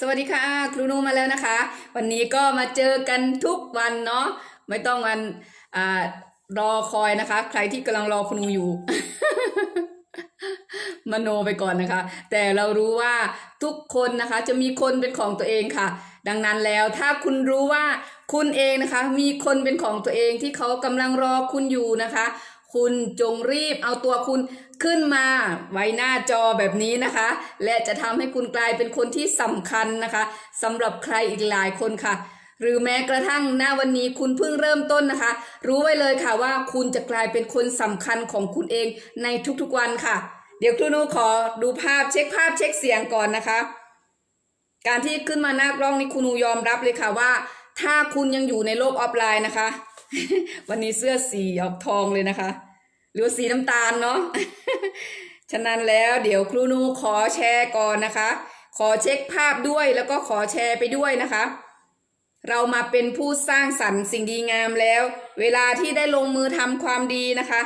สวัสดีค่ะ ครูนูมาแล้วนะคะ วันนี้ก็มาเจอกันทุกวันเนาะไม่ต้องวันอ่ารอคอยนะคะ ใครที่กำลังรอครูนูอยู่ มโนไปก่อนนะคะ แต่เรารู้ว่าทุกคนนะคะ จะมีคนเป็นของตัวเองค่ะ ดังนั้นแล้วถ้าคุณรู้ว่าคุณเองนะคะ มีคนเป็นของตัวเองที่เขากำลังรอคุณอยู่นะคะ คุณจงรีบเอาตัวคุณขึ้นมาไว้หน้าจอแบบนี้นะคะ และจะทำให้คุณกลายเป็นคนที่สำคัญนะคะสำหรับใครอีกหลายคนค่ะ หรือแม้กระทั่งหน้าวันนี้คุณเพิ่งเริ่มต้นนะคะ รู้ไว้เลยค่ะว่าคุณจะกลายเป็นคนสำคัญของคุณเองในทุกๆวันค่ะ เดี๋ยวครูนูขอดูภาพเช็คภาพเช็คเสียงก่อนนะคะ การที่ขึ้นมาหน้ากล้องนี่คุณนูยอมรับเลยค่ะว่า ถ้าคุณยังอยู่ในโลกออฟไลน์นะคะ วันนี้เสื้อสีออกทองเลยนะคะหรือสีน้ำตาลเนาะฉะนั้นแล้วเดี๋ยวครูนูขอแชร์ก่อนนะคะ ขอเช็คภาพด้วยแล้วก็ขอแชร์ไปด้วยนะคะ เรามาเป็นผู้สร้างสรรค์สิ่งดีงามแล้ว เวลาที่ได้ลงมือทำความดีนะคะ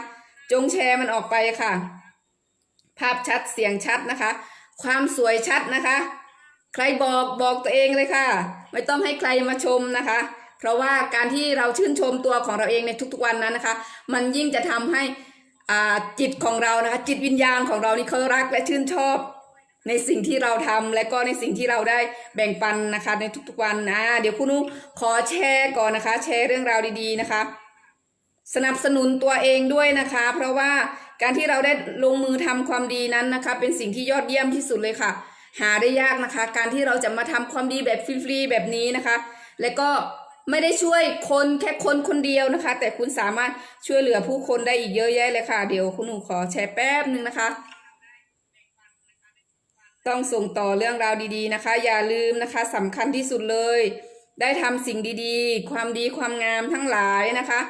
จงแชร์มันออกไปค่ะ ภาพชัดเสียงชัดนะคะ ความสวยชัดนะคะ ใครบอกบอกตัวเองเลยค่ะ ไม่ต้องให้ใครมาชมนะคะ เพราะว่าการที่เราชื่นชมตัวของเราเองในทุกๆวันนั้นนะคะ มันยิ่งจะทำให้อ่าจิตของเรานะคะ จิตวิญญาณของเรานี่เขารักและชื่นชอบในสิ่งที่เราทำและก็ในสิ่งที่เราได้แบ่งปันนะคะ ในทุกๆวันนะเดี๋ยวคุณนุขอแชร์ก่อนนะคะ แชร์เรื่องราวดีๆนะคะ สนับสนุนตัวเองด้วยนะคะ เพราะว่าการที่เราได้ลงมือทำความดีนั้นนะคะ เป็นสิ่งที่ยอดเยี่ยมที่สุดเลยค่ะ หาได้ยากนะคะ การที่เราจะมาทำความดีแบบฟรีๆแบบนี้นะคะ และก็ ไม่ได้ช่วยคนแค่คนคนเดียวนะคะ แต่คุณสามารถช่วยเหลือผู้คนได้อีกเยอะแยะเลยค่ะ เดี๋ยวคุณหนูขอแชร์แป๊บนึงนะคะ ต้องส่งต่อเรื่องราวดีๆนะคะ อย่าลืมนะคะสำคัญที่สุดเลย ได้ทำสิ่งดีๆ ความดีความงามทั้งหลายนะคะ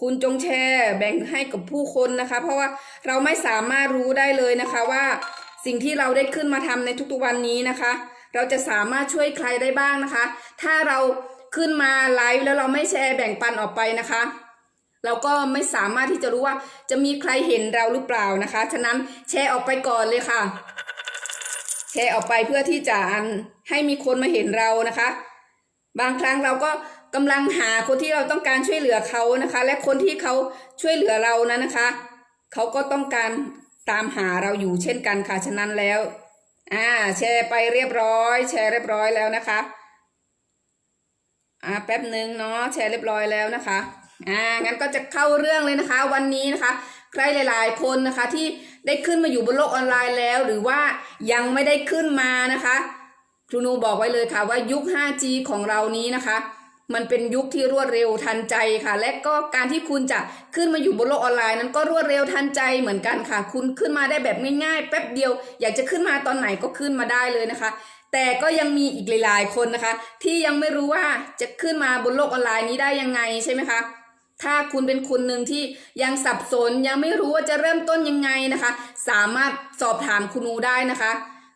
คุณจงแชร์แบ่งให้กับผู้คนนะคะ เพราะว่าเราไม่สามารถรู้ได้เลยนะคะว่าสิ่งที่เราได้ขึ้นมาทำในทุกๆวันนี้นะคะ เราจะสามารถช่วยใครได้บ้างนะคะ ถ้าเรา ขึ้นมาไลฟ์แล้วเราไม่แชร์แบ่งปันออกไปนะคะ เราก็ไม่สามารถที่จะรู้ว่าจะมีใครเห็นเราหรือเปล่านะคะ ฉะนั้นแชร์ออกไปก่อนเลยค่ะ แชร์ออกไปเพื่อที่จะให้มีคนมาเห็นเรานะคะ บางครั้งเราก็กำลังหาคนที่เราต้องการช่วยเหลือเขานะคะ และคนที่เขาช่วยเหลือเรานั้นนะคะเขาก็ต้องการตามหาเราอยู่เช่นกันค่ะฉะนั้นแล้ว อ่า แชร์ไปเรียบร้อย แชร์เรียบร้อยแล้วนะคะ อ่าแป๊บหนึ่งเนาะแชร์เรียบร้อยแล้วนะคะอ่างั้นก็จะเข้าเรื่องเลยนะคะ วันนี้นะคะ ใครหลาย ๆ คนนะคะที่ได้ขึ้นมาอยู่บนโลกออนไลน์แล้ว หรือว่ายังไม่ได้ขึ้นมานะคะครูนูบอกไว้เลยค่ะว่ายุค 5G ของเรานี้นะคะ มันเป็นยุคที่รวดเร็วทันใจค่ะ และก็การที่คุณจะขึ้นมาอยู่บนโลกออนไลน์นั้นก็รวดเร็วทันใจเหมือนกันค่ะ คุณขึ้นมาได้แบบง่ายๆ แป๊บเดียว อยากจะขึ้นมาตอนไหนก็ขึ้นมาได้เลยนะคะ แต่ก็ยังมีอีกหลายๆคนนะคะ ที่ยังไม่รู้ว่าจะขึ้นมาบนโลกออนไลน์นี้ได้ยังไงใช่ไหมคะถ้าคุณเป็นคนหนึ่งที่ยังสับสนยังไม่รู้ว่าจะเริ่มต้นยังไงนะคะ สามารถสอบถามครูนูได้นะคะ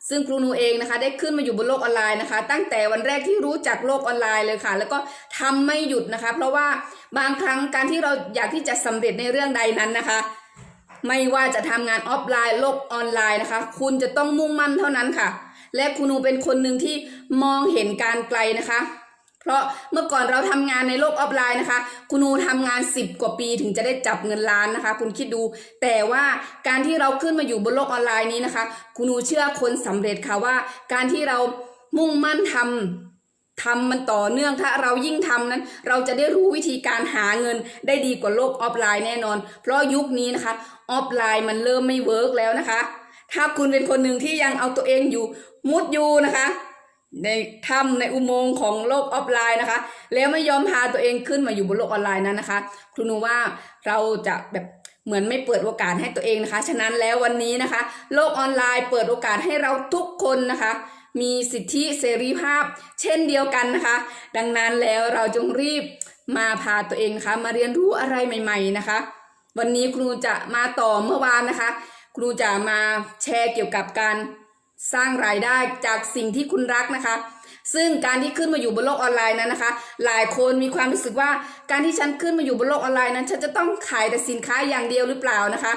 ซึ่งครูนูเองนะคะ ได้ขึ้นมาอยู่บนโลกออนไลน์นะคะ ตั้งแต่วันแรกที่รู้จักโลกออนไลน์เลยค่ะ แล้วก็ทำไม่หยุดนะคะ เพราะว่าบางครั้งการที่เราอยากที่จะสำเร็จในเรื่องใดนั้นนะคะ ไม่ว่าจะทำงานออฟไลน์โลกออนไลน์นะคะ คุณจะต้องมุ่งมั่นเท่านั้นค่ะ และครูนูเป็นคนหนึ่งที่มองเห็นการไกลนะคะ เพราะเมื่อก่อนเราทำงานในโลกออฟไลน์นะคะคุณนูทำงาน 10 กว่าปีถึงจะได้จับเงินล้านนะคะ คุณคิดดู แต่ว่าการที่เราขึ้นมาอยู่บนโลกออนไลน์นี้นะคะคุณนูเชื่อคนสำเร็จค่ะว่า การที่เรามุ่งมั่นทำทำมันต่อเนื่องถ้าเรายิ่งทำนั้น เราจะได้รู้วิธีการหาเงินได้ดีกว่าโลกออฟไลน์แน่นอน เพราะยุคนี้นะคะ ออฟไลน์มันเริ่มไม่เวิร์กแล้วนะคะ ถ้าคุณเป็นคนหนึ่งที่ยังเอาตัวเองอยู่มุดอยู่นะคะ ในถ้ำในอุโมงค์ของโลกออฟไลน์นะคะ แล้วไม่ยอมพาตัวเองขึ้นมาอยู่บนโลกออนไลน์นั้นนะคะครูนูว่าเราจะแบบเหมือนไม่เปิดโอกาสให้ตัวเองนะคะ ฉะนั้นแล้ววันนี้นะคะ โลกออนไลน์เปิดโอกาสให้เราทุกคนนะคะ มีสิทธิเสรีภาพ เช่นเดียวกันนะคะ ดังนั้นแล้วเราจงรีบมาพาตัวเองนะคะมาเรียนรู้อะไรใหม่ ๆนะคะ วันนี้ครูจะมาต่อเมื่อวานนะคะ ครูจะมาแชร์เกี่ยวกับการสร้างรายได้จากสิ่งที่คุณรักนะคะ ซึ่งการที่ขึ้นมาอยู่บนโลกออนไลน์นั้นนะคะ หลายคนมีความรู้สึกว่าการที่ฉันขึ้นมาอยู่บนโลกออนไลน์นั้นฉันจะต้องขายแต่สินค้าอย่างเดียวหรือเปล่านะคะ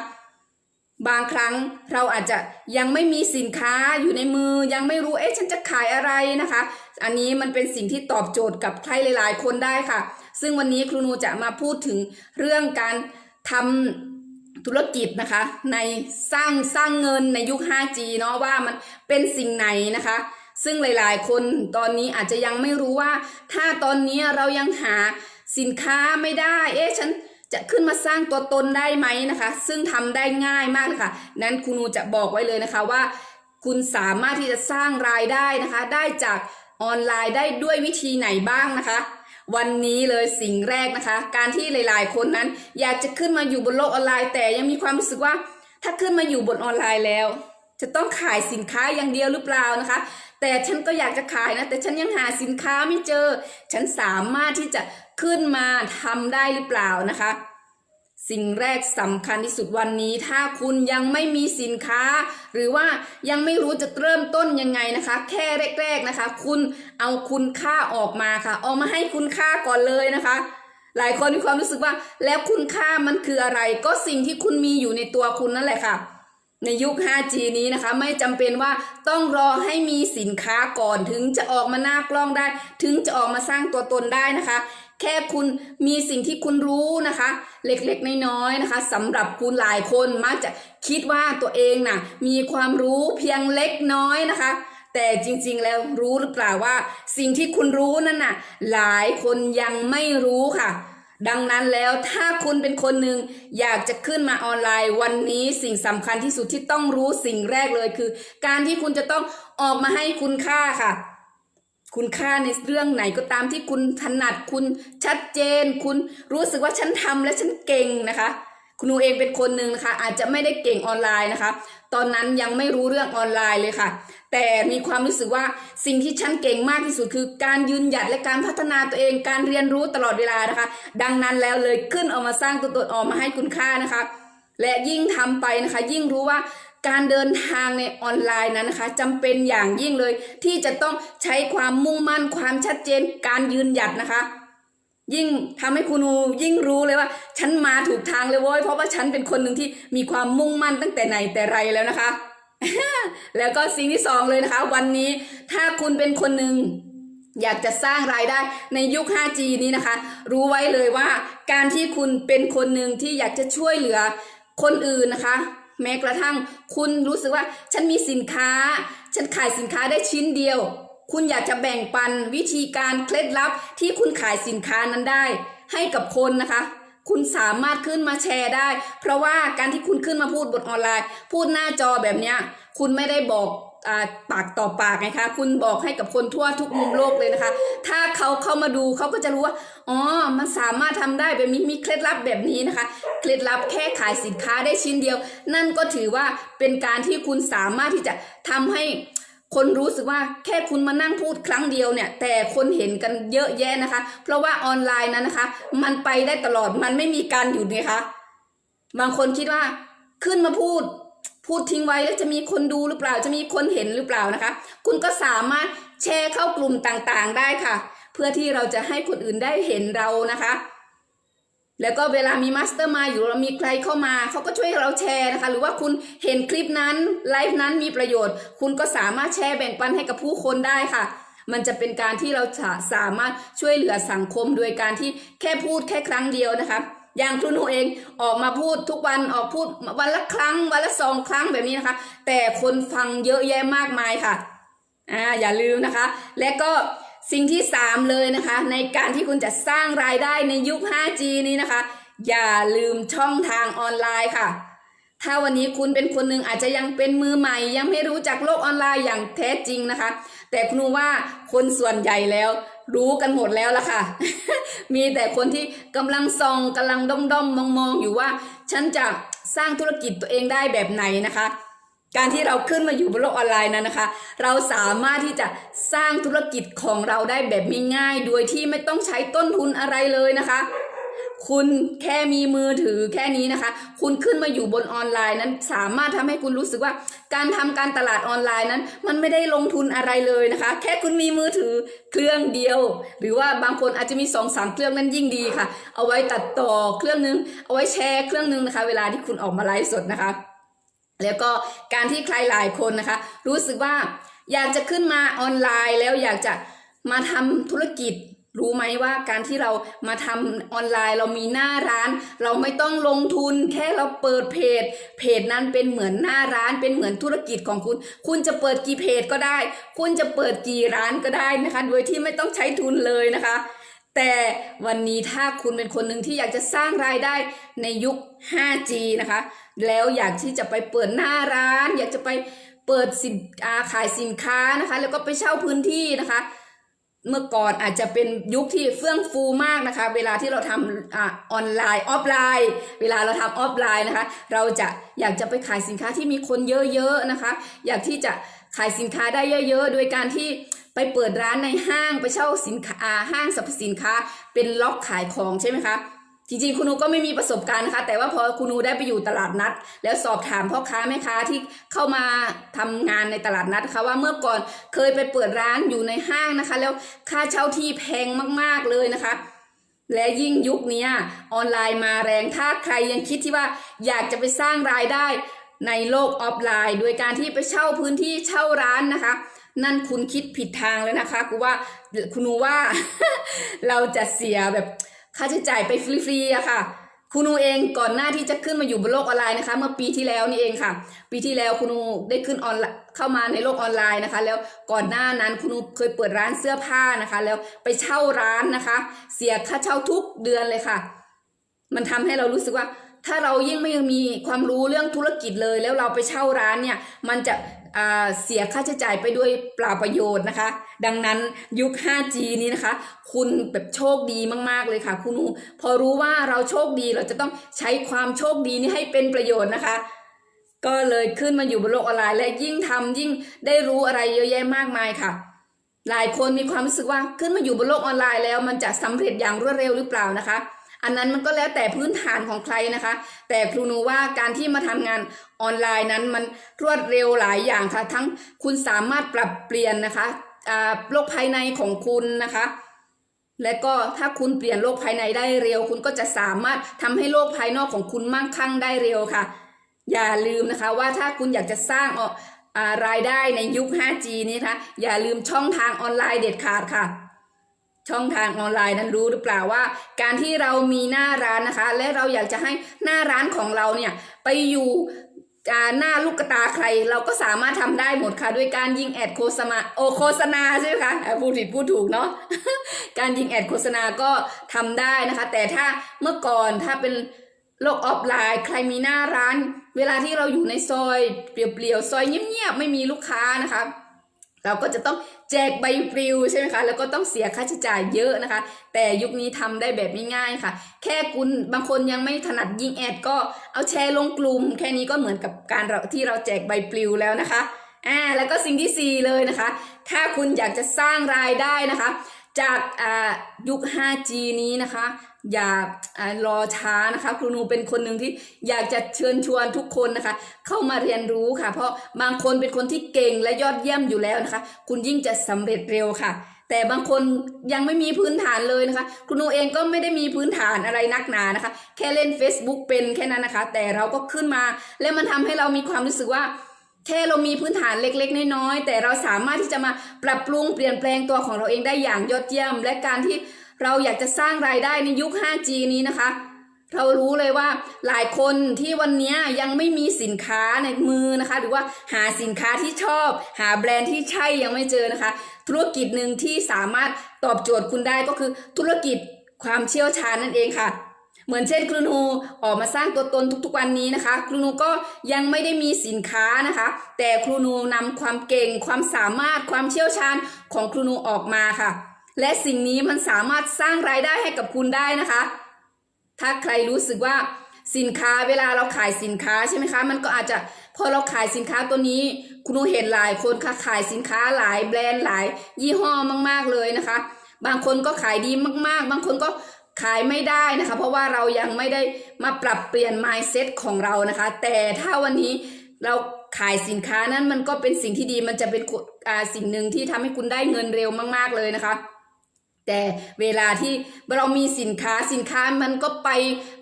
บางครั้งเราอาจจะยังไม่มีสินค้าอยู่ในมือยังไม่รู้เอ๊ะฉันจะขายอะไรนะคะ อันนี้มันเป็นสิ่งที่ตอบโจทย์กับใครหลาย ๆ คนได้ค่ะ ซึ่งวันนี้ครูนูจะมาพูดถึงเรื่องการทำ ธุรกิจนะคะในสร้างสร้างเงินในยุค 5G เนาะว่ามันเป็นสิ่งไหนนะคะ ซึ่งหลายๆ คนตอนนี้อาจจะยังไม่รู้ว่า ถ้าตอนนี้เรายังหาสินค้าไม่ได้ เอ๊ะฉันจะขึ้นมาสร้างตัวตนได้ไหมนะคะ ซึ่งทำได้ง่ายมากเลยค่ะนั้นครูนูจะบอกไว้เลยนะคะว่า คุณสามารถที่จะสร้างรายได้นะคะ ได้จากออนไลน์ได้ด้วยวิธีไหนบ้างนะคะ วันนี้เลยสิ่งแรกนะคะ การที่หลาย ๆ คนนั้น อยากจะขึ้นมาอยู่บนโลกออนไลน์ แต่ยังมีความรู้สึกว่า ถ้าขึ้นมาอยู่บนออนไลน์แล้ว จะต้องขายสินค้าอย่างเดียวหรือเปล่านะคะ แต่ฉันก็อยากจะขายนะ แต่ฉันยังหาสินค้าไม่เจอ ฉันสามารถที่จะขึ้นมาทำได้หรือเปล่านะคะ สิ่งแรกสำคัญที่สุดวันนี้ ถ้าคุณยังไม่มีสินค้า หรือว่ายังไม่รู้จะเริ่มต้นยังไงนะคะ แค่แรก ๆนะคะ คุณเอาคุณค่าออกมาค่ะ เอามาให้คุณค่าก่อนเลยนะคะ หลายคนมีความรู้สึกว่า แล้วคุณค่ามันคืออะไร ก็สิ่งที่คุณมีอยู่ในตัวคุณนั่นแหละค่ะ ในยุค 5G นี้นะคะ ไม่จำเป็นว่าต้องรอให้มีสินค้าก่อนถึงจะออกมาหน้ากล้องได้ ถึงจะออกมาสร้างตัวตนได้นะคะ แค่คุณมีสิ่งที่คุณรู้นะคะ เล็กๆน้อยๆนะคะสำหรับคุณหลายคนมักจะคิดว่าตัวเองน่ะมีความรู้เพียงเล็กน้อยนะคะ แต่จริงๆแล้วรู้หรือเปล่าว่า สิ่งที่คุณรู้นั่นน่ะหลายคนยังไม่รู้ค่ะดังนั้นแล้วถ้าคุณเป็นคนหนึ่งอยากจะขึ้นมาออนไลน์วันนี้สิ่งสำคัญที่สุดที่ต้องรู้สิ่งแรกเลยคือ การที่คุณจะต้องออกมาให้คุณค่าค่ะ คุณค่าในเรื่องไหนก็ตามที่คุณถนัดคุณชัดเจน คุณรู้สึกว่าฉันทำและฉันเก่งนะคะ คุณหนูเองเป็นคนหนึ่งนะคะ อาจจะไม่ได้เก่งออนไลน์นะคะ ตอนนั้นยังไม่รู้เรื่องออนไลน์เลยค่ะ แต่มีความรู้สึกว่าสิ่งที่ฉันเก่งมากที่สุดคือ การยืนหยัดและการพัฒนาตัวเอง การเรียนรู้ตลอดเวลานะคะ ดังนั้นแล้วเลยขึ้นออกมาสร้างตัวตนออกมาให้คุณค่านะคะ และยิ่งทำไปนะคะ ยิ่งรู้ว่า การเดินทางในออนไลน์นั้นนะคะจำเป็นอย่างยิ่งเลย ที่จะต้องใช้ความมุ่งมั่นความชัดเจนการยืนหยัดนะคะ ยิ่งทำให้คุณูยิ่งรู้เลยว่า ฉันมาถูกทางเลยเว้ยเพราะว่าฉันเป็นคนหนึ่งที่มีความมุ่งมั่นตั้งแต่ไหนแต่ไรแล้วนะคะ แล้วก็สิ่งที่สองเลยนะคะ วันนี้ถ้าคุณเป็นคนหนึ่งอยากจะสร้างรายได้ในยุค 5G นี้นะคะ รู้ไว้เลยว่าการที่คุณเป็นคนหนึ่งที่อยากจะช่วยเหลือคนอื่นนะคะ แม้กระทั่งคุณรู้สึกว่าฉันมีสินค้า ฉันขายสินค้าได้ชิ้นเดียว คุณอยากจะแบ่งปันวิธีการเคล็ดลับที่คุณขายสินค้านั้นได้ ให้กับคนนะคะ คุณสามารถขึ้นมาแชร์ได้ เพราะว่าการที่คุณขึ้นมาพูดบนออนไลน์ พูดหน้าจอแบบเนี้ยคุณไม่ได้บอก ปากต่อปากไงคะ คุณบอกให้กับคนทั่วทุกมุมโลกเลยนะคะ ถ้าเขาเข้ามาดูเขาก็จะรู้ว่า อ๋อ มันสามารถทำได้แบบนี้มีเคล็ดลับแบบนี้นะคะ เคล็ดลับแค่ขายสินค้าได้ชิ้นเดียว นั่นก็ถือว่าเป็นการที่คุณสามารถที่จะทำให้คนรู้สึกว่าแค่คุณมานั่งพูดครั้งเดียวเนี่ย แต่คนเห็นกันเยอะแยะนะคะ เพราะว่าออนไลน์นั้นนะคะ มันไปได้ตลอดมันไม่มีการหยุดไงคะบางคนคิดว่าขึ้นมาพูด พูดทิ้งไว้แล้วจะมีคนดูหรือเปล่าจะมีคนเห็นหรือเปล่านะคะ คุณก็สามารถแชร์เข้ากลุ่มต่างๆ ได้ค่ะ เพื่อที่เราจะให้คนอื่นได้เห็นเรานะคะ แล้วก็เวลามีมาสเตอร์มาอยู่เรามีใครเข้ามาเขาก็ช่วยเราแชร์นะคะ หรือว่าคุณเห็นคลิปนั้นไลฟ์นั้นมีประโยชน์ คุณก็สามารถแชร์แบ่งปันให้กับผู้คนได้ค่ะมันจะเป็นการที่เราสามารถช่วยเหลือสังคมโดยการที่แค่พูดแค่ครั้งเดียวนะคะ อย่างครูหนูเองออกมาพูดทุกวันออกพูดวันละครั้งวันละสองครั้งแบบนี้นะคะ แต่คนฟังเยอะแยะมากมายค่ะอ่าอย่าลืมนะคะ และก็สิ่งที่ 3 เลยนะคะ ในการที่คุณจะสร้างรายได้ในยุค 5G นี้นะคะ อย่าลืมช่องทางออนไลน์ค่ะ ถ้าวันนี้คุณเป็นคนหนึ่งอาจจะยังเป็นมือใหม่ ยังไม่รู้จักโลกออนไลน์อย่างแท้จริงนะคะ แต่คุณว่าคนส่วนใหญ่แล้ว รู้กันหมดแล้วล่ะค่ะ มีแต่คนที่กำลังซองกำลังด้อมด้อมมองมองๆอยู่ว่า ฉันจะสร้างธุรกิจตัวเองได้แบบไหนนะคะ การที่เราขึ้นมาอยู่บนโลกออนไลน์นั้นนะคะ เราสามารถที่จะสร้างธุรกิจของเราได้แบบง่ายๆโดยที่ไม่ต้องใช้ต้นทุนอะไรเลยนะคะ คุณแค่มีมือถือแค่นี้นะคะ คุณขึ้นมาอยู่บนออนไลน์นั้น สามารถทำให้คุณรู้สึกว่า การทำการตลาดออนไลน์นั้น มันไม่ได้ลงทุนอะไรเลยนะคะ แค่คุณมีมือถือเครื่องเดียว หรือว่าบางคนอาจจะมีสองสามเครื่องนั้นยิ่งดีค่ะ เอาไว้ตัดต่อเครื่องนึง เอาไว้แชร์เครื่องนึงนะคะ เวลาที่คุณออกมาไลฟ์สดนะคะ แล้วก็การที่ใครหลายคนนะคะ รู้สึกว่าอยากจะขึ้นมาออนไลน์แล้วอยากจะมาทำธุรกิจ รู้ไหมว่าการที่เรามาทำออนไลน์เรามีหน้าร้าน เราไม่ต้องลงทุนแค่เราเปิดเพจ เพจนั้นเป็นเหมือนหน้าร้านเป็นเหมือนธุรกิจของคุณ คุณจะเปิดกี่เพจก็ได้ คุณจะเปิดกี่ร้านก็ได้นะคะ โดยที่ไม่ต้องใช้ทุนเลยนะคะ แต่วันนี้ถ้าคุณเป็นคนหนึ่งที่อยากจะสร้างรายได้ในยุค 5G นะคะ แล้วอยากที่จะไปเปิดหน้าร้าน อยากจะไปเปิดสินอาขายสินค้านะคะ แล้วก็ไปเช่าพื้นที่นะคะ เมื่อก่อนอาจจะเป็นยุคที่เฟื่องฟูมากนะคะ เวลาที่เราทำอออนไลน์ออฟไลน์ เวลาเราทำออฟไลน์นะคะ เราจะอยากจะไปขายสินค้าที่มีคนเยอะๆนะคะ อยากที่จะขายสินค้าได้เยอะ ๆ โดยการที่ไปเปิดร้านในห้างไปเช่าสินค้าห้างสรรพสินค้า เป็นล็อกขายของใช่ไหมคะ จริงๆคุณนูก็ไม่มีประสบการณ์นะคะแต่ว่าพอคุณนูได้ไปอยู่ตลาดนัด แล้วสอบถามพ่อค้าแม่ค้าที่เข้ามาทำงานในตลาดนัดคะว่าเมื่อก่อนเคยไปเปิดร้านอยู่ในห้างนะคะ แล้วค่าเช่าที่แพงมากๆเลยนะคะ และยิ่งยุคนี้ออนไลน์มาแรงถ้าใครยังคิดที่ว่าอยากจะไปสร้างรายได้ในโลกออฟไลน์ โดยการที่ไปเช่าพื้นที่เช่าร้านนะคะ นั่นคุณคิดผิดทางแล้วนะคะกูว่าคุณูว่าเราจะเสียแบบ ค่าใช้จ่ายไปฟรีๆอะค่ะคุณนูเองก่อนหน้าที่จะขึ้นมาอยู่บนโลกออนไลน์นะคะ เมื่อปีที่แล้วนี่เองค่ะ ปีที่แล้วคุณนูได้ขึ้นออนไลน์เข้ามาในโลกออนไลน์นะคะ แล้วก่อนหน้านั้นคุณนูเคยเปิดร้านเสื้อผ้านะคะ แล้วไปเช่าร้านนะคะ เสียค่าเช่าทุกเดือนเลยค่ะ มันทำให้เรารู้สึกว่า ถ้าเรายิ่งไม่มีความรู้เรื่องธุรกิจเลย แล้วเราไปเช่าร้านเนี่ย มันจะ เสียค่าใช้จ่ายไปด้วยเปล่าประโยชน์นะคะ ดังนั้นยุค 5G นี้นะคะ คุณแบบโชคดีมาก ๆ เลยค่ะ คุณนูพอรู้ว่าเราโชคดีเราจะต้องใช้ความโชคดีนี้ให้เป็นประโยชน์นะคะ ก็เลยขึ้นมาอยู่บนโลกออนไลน์และยิ่งทำยิ่งได้รู้อะไรเยอะแยะมากมายค่ะ หลายคนมีความรู้สึกว่าขึ้นมาอยู่บนโลกออนไลน์แล้ว มันจะสำเร็จอย่างรวดเร็วหรือเปล่านะคะ อันนั้นมันก็แล้วแต่พื้นฐานของใครนะคะ แต่ครูนูว่าการที่มาทำงานออนไลน์นั้นมันรวดเร็วหลายอย่างค่ะ ทั้งคุณสามารถปรับเปลี่ยนนะคะโลกภายในของคุณนะคะ และก็ถ้าคุณเปลี่ยนโลกภายในได้เร็ว คุณก็จะสามารถทำให้โลกภายนอกของคุณมั่งคั่งได้เร็วค่ะ อย่าลืมนะคะว่าถ้าคุณอยากจะสร้างออกอารายได้ในยุค 5G นี้นะคะอย่าลืมช่องทางออนไลน์เด็ดขาดค่ะ ช่องทางออนไลน์นั้นรู้หรือเปล่าว่า การที่เรามีหน้าร้านนะคะ และเราอยากจะให้หน้าร้านของเราเนี่ยไปอยู่หน้าลูกตาใครเราก็สามารถทำได้หมดค่ะ ด้วยการยิงแอดโฆษณาโอโฆษณาใช่ไหมคะอ่าพูดผิดพูดถูกเนาะการยิงแอดโฆษณาก็ทำได้นะคะ แต่ถ้าเมื่อก่อนถ้าเป็นโลกออฟไลน์ ใครมีหน้าร้าน เวลาที่เราอยู่ในซอยเปลี่ยวๆซอยเงียบๆไม่มีลูกค้านะคะ เราก็จะต้อง แจกใบปลิวใช่ไหมคะแล้วก็ต้องเสียค่าใช้จ่ายเยอะนะคะ แต่ยุคนี้ทำได้แบบง่ายๆค่ะ แค่คุณบางคนยังไม่ถนัดยิงแอดก็เอาแชร์ลงกลุ่ม แค่นี้ก็เหมือนกับการเราที่เราแจกใบปลิวแล้วนะคะอ่าแล้วก็สิ่งที่สี่เลยนะคะ ถ้าคุณอยากจะสร้างรายได้นะคะ จากยุค 5G นี้นะคะ อย่าอารอช้านะคะ ครูนูเป็นคนหนึ่งที่อยากจะเชิญชวนทุกคนนะคะ เข้ามาเรียนรู้ค่ะ เพราะบางคนเป็นคนที่เก่งและยอดเยี่ยมอยู่แล้วนะคะ คุณยิ่งจะสำเร็จเร็วค่ะ แต่บางคนยังไม่มีพื้นฐานเลยนะคะ ครูนูเองก็ไม่ได้มีพื้นฐานอะไรนักหนานะคะ แค่เล่น Facebook เป็นแค่นั้นนะคะ แต่เราก็ขึ้นมา และมันทำให้เรามีความรู้สึกว่า แค่เรามีพื้นฐานเล็กๆ น้อยๆแต่เราสามารถที่จะมาปรับปรุงเปลี่ยนแปลงตัวของเราเองได้อย่างยอดเยี่ยม และการที่เราอยากจะสร้างรายได้ในยุค 5G นี้นะคะ เรารู้เลยว่าหลายคนที่วันนี้ยังไม่มีสินค้าในมือนะคะ หรือว่าหาสินค้าที่ชอบ หาแบรนด์ที่ใช่ยังไม่เจอนะคะ ธุรกิจหนึ่งที่สามารถตอบโจทย์คุณได้ก็คือธุรกิจความเชี่ยวชาญนั่นเองค่ะ เหมือนเช่นครูนูออกมาสร้างตัวตนทุกๆวันนี้นะคะ ครูนูก็ยังไม่ได้มีสินค้านะคะ แต่ครูนูนำความเก่งความสามารถความเชี่ยวชาญของครูนูออกมาค่ะ และสิ่งนี้มันสามารถสร้างรายได้ให้กับคุณได้นะคะ ถ้าใครรู้สึกว่าสินค้าเวลาเราขายสินค้าใช่ไหมคะ มันก็อาจจะพอเราขายสินค้าตัวนี้ คุณนูเห็นหลายคนค่ะขายสินค้าหลายแบรนด์หลาย ยี่ห้อมาก ๆเลยนะคะ บางคนก็ขายดีมาก ๆ บางคนก็ ขายไม่ได้นะคะ เพราะว่าเรายังไม่ได้มาปรับเปลี่ยน mindset ของเรานะคะ แต่ถ้าวันนี้เราขายสินค้านั้นมันก็เป็นสิ่งที่ดีมันจะเป็นสิ่งหนึ่งที่ทำให้คุณได้เงินเร็วมาก ๆ เลยนะคะแต่เวลาที่เรามีสินค้าสินค้ามันก็ไป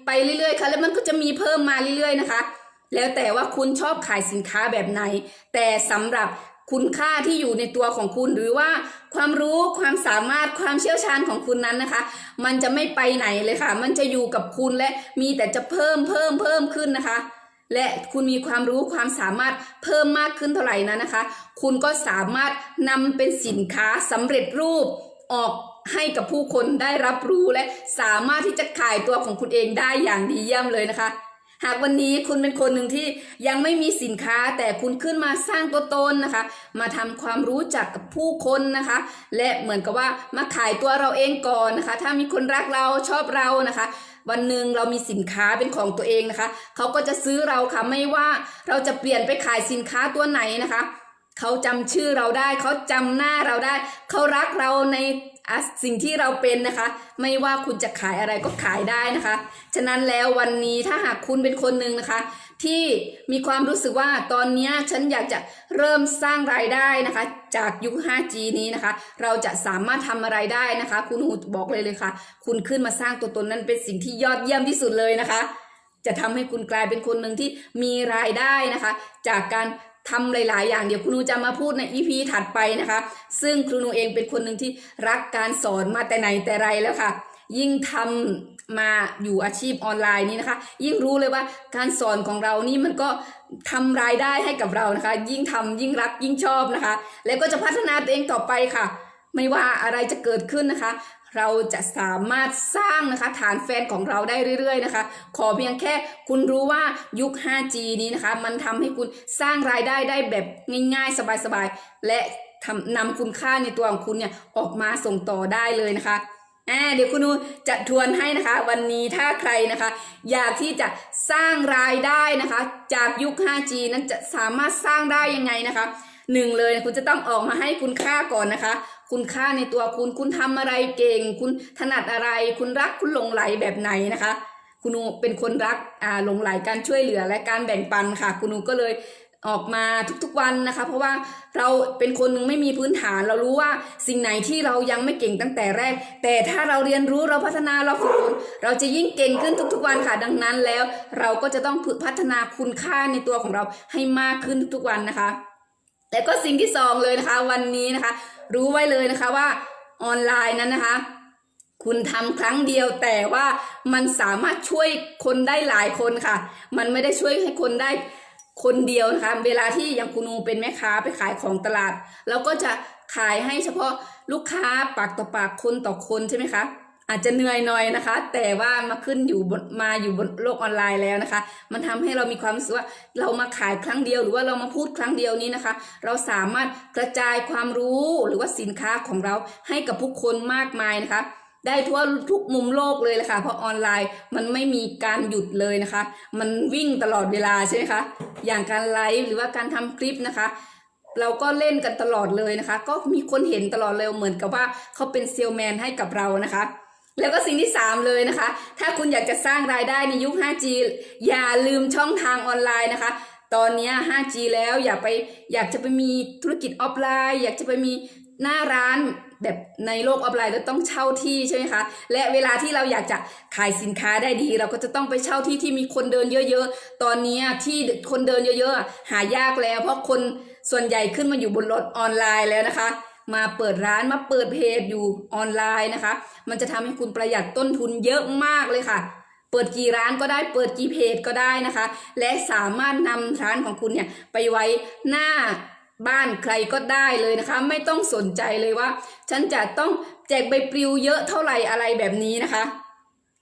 ไปเรื่อยๆค่ะแล้วมันก็จะมีเพิ่มมาเรื่อยๆนะคะ แล้วแต่ว่าคุณชอบขายสินค้าแบบไหน แต่สำหรับ คุณค่าที่อยู่ในตัวของคุณหรือว่าความรู้ความสามารถความเชี่ยวชาญของคุณนั้นนะคะ มันจะไม่ไปไหนเลยค่ะ มันจะอยู่กับคุณและมีแต่จะเพิ่มเพิ่มเพิ่มขึ้นนะคะ และคุณมีความรู้ความสามารถเพิ่มมากขึ้นเท่าไหร่นั้นนะคะ คุณก็สามารถนำเป็นสินค้าสำเร็จรูปออกให้กับผู้คนได้รับรู้และสามารถที่จะขายตัวของคุณเองได้อย่างดีเยี่ยมเลยนะคะ หากวันนี้คุณเป็นคนหนึ่งที่ยังไม่มีสินค้าแต่คุณขึ้นมาสร้างตัวตนนะคะ มาทำความรู้จักกับผู้คนนะคะ และเหมือนกับว่ามาขายตัวเราเองก่อนนะคะ ถ้ามีคนรักเราชอบเรานะคะ วันหนึ่งเรามีสินค้าเป็นของตัวเองนะคะเขาก็จะซื้อเราค่ะไม่ว่าเราจะเปลี่ยนไปขายสินค้าตัวไหนนะคะเขาจำชื่อเราได้เขาจำหน้าเราได้เขารักเราใน สิ่งที่เราเป็นนะคะ ไม่ว่าคุณจะขายอะไรก็ขายได้นะคะ ฉะนั้นแล้ววันนี้ถ้าหากคุณเป็นคนหนึ่งนะคะ ที่มีความรู้สึกว่าตอนนี้ฉันอยากจะเริ่มสร้างรายได้นะคะ จากยุค 5G นี้นะคะ เราจะสามารถทำอะไรได้นะคะ คุณหูบอกเลยเลยค่ะ คุณขึ้นมาสร้างตัวตนนั้นเป็นสิ่งที่ยอดเยี่ยมที่สุดเลยนะคะ จะทำให้คุณกลายเป็นคนหนึ่งที่มีรายได้นะคะ จากการ ทำหลาย ๆ อย่างเดี๋ยวครูนูจะมาพูดใน EP ถัดไปนะคะ ซึ่งครูนูเองเป็นคนหนึ่งที่รักการสอนมาแต่ไหนแต่ไรแล้วค่ะ ยิ่งทำมาอยู่อาชีพออนไลน์นี้นะคะ ยิ่งรู้เลยว่าการสอนของเรานี่มันก็ทำรายได้ให้กับเรานะคะ ยิ่งทำยิ่งรักยิ่งชอบนะคะ แล้วก็จะพัฒนาตัวเองต่อไปค่ะ ไม่ว่าอะไรจะเกิดขึ้นนะคะ เราจะสามารถสร้างนะคะฐานแฟนของเราได้เรื่อยๆนะคะ ขอเพียงแค่คุณรู้ว่ายุค 5G นี้นะคะ มันทำให้คุณสร้างรายได้ได้แบบง่ายๆ สบายๆ และทำนำคุณค่าในตัวของคุณเนี่ยออกมาส่งต่อได้เลยนะคะอ่าเดี๋ยวคุณนูจะทวนให้นะคะ วันนี้ถ้าใครนะคะ อยากที่จะสร้างรายได้นะคะ จากยุค 5G นั้นจะสามารถสร้างได้ยังไงนะคะหนึ่งเลยคุณจะต้องออกมาให้คุณค่าก่อนนะคะ คุณค่าในตัวคุณ คุณทำอะไรเก่ง คุณถนัดอะไร คุณรักคุณหลงไหลแบบไหนนะคะ คุณนูเป็นคนรักอ่าหลงไหลการช่วยเหลือและการแบ่งปันค่ะ คุณนูก็เลยออกมาทุกๆวันนะคะ เพราะว่าเราเป็นคนหนึ่งไม่มีพื้นฐาน เรารู้ว่าสิ่งไหนที่เรายังไม่เก่งตั้งแต่แรก แต่ถ้าเราเรียนรู้เราพัฒนาเราฝึกฝนเราจะยิ่งเก่งขึ้นทุกๆวันค่ะ ดังนั้นแล้ว เราก็จะต้องพัฒนาคุณค่าในตัวของเราให้มากขึ้นทุกๆวันนะคะ และก็สิ่งที่สองเลยนะคะ วันนี้นะคะ รู้ไว้เลยนะคะว่าออนไลน์นั้นนะคะ คุณทำครั้งเดียวแต่ว่ามันสามารถช่วยคนได้หลายคนค่ะ มันไม่ได้ช่วยให้คนได้คนเดียวนะคะ เวลาที่อย่างคุณนูเป็นแม่ค้าไปขายของตลาด เราก็จะขายให้เฉพาะลูกค้าปากต่อปากคนต่อคนใช่ไหมคะ อาจจะเหนื่อยหน่อยนะคะ แต่ว่ามาขึ้นอยู่บนมาอยู่บนโลกออนไลน์แล้วนะคะ มันทำให้เรามีความรู้สึกว่าเรามาขายครั้งเดียวหรือว่าเรามาพูดครั้งเดียวนี้นะคะ เราสามารถกระจายความรู้หรือว่าสินค้าของเราให้กับผู้คนมากมายนะคะ ได้ทั่วทุกมุมโลกเลยเลยค่ะเพราะออนไลน์มันไม่มีการหยุดเลยนะคะ มันวิ่งตลอดเวลาใช่ไหมคะอย่างการไลฟ์หรือว่าการทำคลิปนะคะเราก็เล่นกันตลอดเลยนะคะ ก็มีคนเห็นตลอดเลยเหมือนกับว่าเขาเป็นเซลแมนให้กับเรานะคะ แล้วก็สิ่งที่ 3 เลยนะคะ ถ้าคุณอยากจะสร้างรายได้ในยุค 5G อย่าลืมช่องทางออนไลน์นะคะ ตอนนี้ 5G แล้วอย่าไปอยากจะไปมีธุรกิจออฟไลน์ อยากจะไปมีหน้าร้านแบบในโลกออนไลน์เราต้องเช่าที่ใช่ไหมคะ และเวลาที่เราอยากจะขายสินค้าได้ดี เราก็จะต้องไปเช่าที่ที่มีคนเดินเยอะๆ ตอนนี้ที่คนเดินเยอะๆ หายากแล้ว เพราะคนส่วนใหญ่ขึ้นมาอยู่บนรถออนไลน์แล้วนะคะ มาเปิดร้านมาเปิดเพจอยู่ออนไลน์นะคะ มันจะทำให้คุณประหยัดต้นทุนเยอะมากเลยค่ะ เปิดกี่ร้านก็ได้เปิดกี่เพจก็ได้นะคะ และสามารถนำร้านของคุณเนี่ยไปไว้หน้าบ้านใครก็ได้เลยนะคะ ไม่ต้องสนใจเลยว่า ฉันจะต้องแจกใบปลิวเยอะเท่าไหร่อะไรแบบนี้นะคะ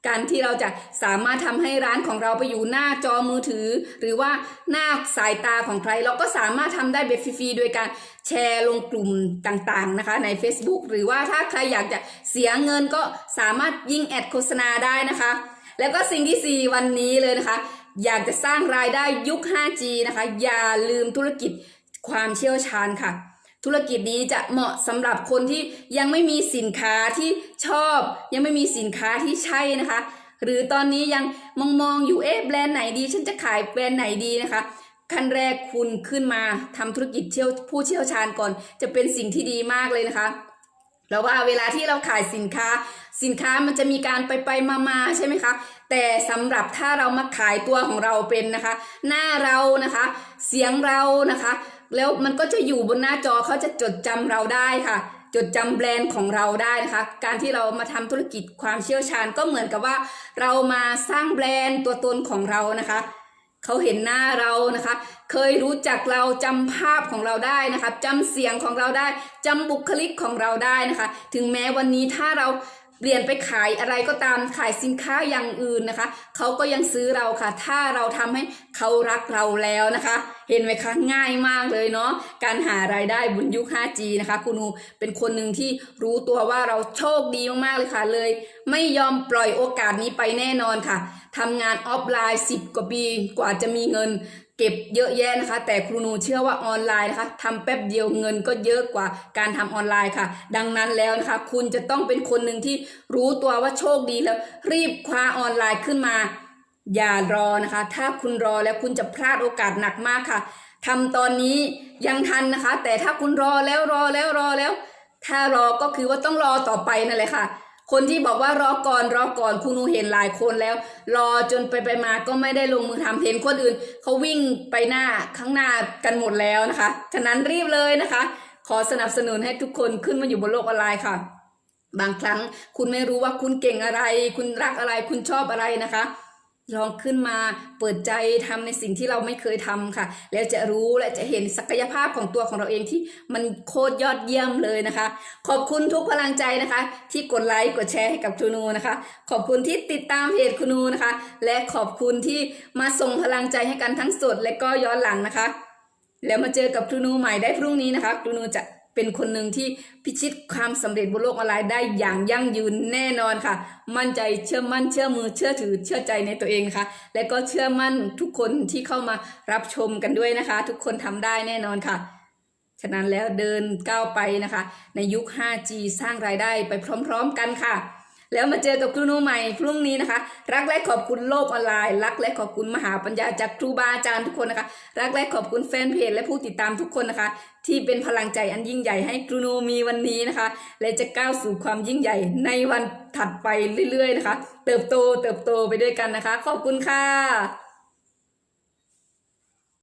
การที่เราจะสามารถทำให้ร้านของเราไปอยู่หน้าจอมือถือ หรือว่าหน้าสายตาของใคร เราก็สามารถทำได้แบบฟรีๆโดยการแชร์ลงกลุ่มต่างๆนะคะใน Facebook หรือว่าถ้าใครอยากจะเสียเงินก็สามารถยิงแอดโฆษณาได้นะคะ แล้วก็สิ่งที่ 4 วันนี้เลยนะคะ อยากจะสร้างรายได้ยุค 5G นะคะ อย่าลืมธุรกิจความเชี่ยวชาญค่ะ ธุรกิจนี้จะเหมาะสำหรับคนที่ยังไม่มีสินค้าที่ชอบ ยังไม่มีสินค้าที่ใช่นะคะ หรือตอนนี้ยังมองมองๆอยู่เอ๊ะแบรนด์ไหนดี ฉันจะขายแบรนด์ไหนดีนะคะขั้นแรกคุณขึ้นมาทำธุรกิจเชี่ยวผู้เชี่ยวชาญก่อน จะเป็นสิ่งที่ดีมากเลยนะคะแล้วว่าเวลาที่เราขายสินค้า สินค้ามันจะมีการไปไปมามาใช่ไหมคะ แต่สำหรับถ้าเรามาขายตัวของเราเป็นนะคะ หน้าเรานะคะ เสียงเรานะคะ แล้วมันก็จะอยู่บนหน้าจอเขาจะจดจำเราได้ค่ะ จดจำแบรนด์ของเราได้นะคะ การที่เรามาทำธุรกิจความเชี่ยวชาญก็เหมือนกับว่า เรามาสร้างแบรนด์ตัวตนของเรานะคะเขาเห็นหน้าเรานะคะ เคยรู้จักเราจำภาพของเราได้นะคะจำเสียงของเราได้จำบุคลิกของเราได้นะคะ ถึงแม้วันนี้ถ้าเราเปลี่ยนไปขายอะไรก็ตามขายสินค้าอย่างอื่นนะคะ เขาก็ยังซื้อเราค่ะ ถ้าเราทำให้เขารักเราแล้วนะคะ เห็นไหมคะง่ายมากเลยเนาะการหารายได้บนยุค 5G นะคะคุณูเป็นคนหนึ่งที่รู้ตัวว่าเราโชคดีมากๆเลยค่ะเลย ไม่ยอมปล่อยโอกาสนี้ไปแน่นอนค่ะทำงานออฟไลน์ 10 กว่าปีกว่าจะมีเงินเก็บเยอะแยะนะคะ แต่ครูนูเชื่อว่าออนไลน์นะคะทำแป๊บเดียวเงินก็เยอะกว่าการทำออนไลน์ค่ะ ดังนั้นแล้วนะคะ คุณจะต้องเป็นคนหนึ่งที่รู้ตัวว่าโชคดีแล้ว รีบคว้าออนไลน์ขึ้นมา อย่ารอนะคะ ถ้าคุณรอแล้วคุณจะพลาดโอกาสหนักมากค่ะทำตอนนี้ยังทันนะคะ แต่ถ้าคุณรอแล้วรอแล้วรอแล้ว ถ้ารอก็คือว่าต้องรอต่อไปนั่นแหละค่ะ คนที่บอกว่ารอก่อนรอก่อนคุณนูเห็นหลายคนแล้ว รอจนไปไปมาก็ไม่ได้ลงมือทำเห็นคนอื่นเขาวิ่งไปหน้าข้างหน้ากันหมดแล้วนะคะฉะนั้นรีบเลยนะคะ ขอสนับสนุนให้ทุกคนขึ้นมาอยู่บนโลกออนไลน์ค่ะ บางครั้งคุณไม่รู้ว่าคุณเก่งอะไร คุณรักอะไร คุณชอบอะไรนะคะ ลองขึ้นมาเปิดใจทำในสิ่งที่เราไม่เคยทำค่ะ แล้วจะรู้และจะเห็นศักยภาพของตัวของเราเองที่มันโคตรยอดเยี่ยมเลยนะคะ ขอบคุณทุกพลังใจนะคะ ที่กดไลค์กดแชร์ให้กับทูนูนะคะ ขอบคุณที่ติดตามเพจคูนูนะคะ และขอบคุณที่มาส่งพลังใจให้กันทั้งสดและก็ย้อนหลังนะคะ แล้วมาเจอกับครูนูใหม่ได้พรุ่งนี้นะคะครูนูจะ เป็นคนหนึ่งที่พิชิตความสำเร็จบนโลกออนไลน์ได้อย่างยั่งยืนแน่นอนค่ะ มั่นใจเชื่อมั่นเชื่อมือเชื่อถือเชื่อใจในตัวเองค่ะ และก็เชื่อมั่นทุกคนที่เข้ามารับชมกันด้วยนะคะ ทุกคนทำได้แน่นอนค่ะ ฉะนั้นแล้วเดินก้าวไปนะคะ ในยุค 5G สร้างรายได้ไปพร้อม ๆ กันค่ะ แล้วมาเจอกับครูนูใหม่พรุ่งนี้นะคะ รักและขอบคุณโลกออนไลน์ รักและขอบคุณมหาปัญญาจากครูบาอาจารย์ทุกคนนะคะ รักและขอบคุณแฟนเพจและผู้ติดตามทุกคนนะคะ ที่เป็นพลังใจอันยิ่งใหญ่ให้ครูนูมีวันนี้นะคะ และจะก้าวสู่ความยิ่งใหญ่ในวันถัดไปเรื่อยๆนะคะ เติบโตเติบโตไปด้วยกันนะคะ ขอบคุณค่ะ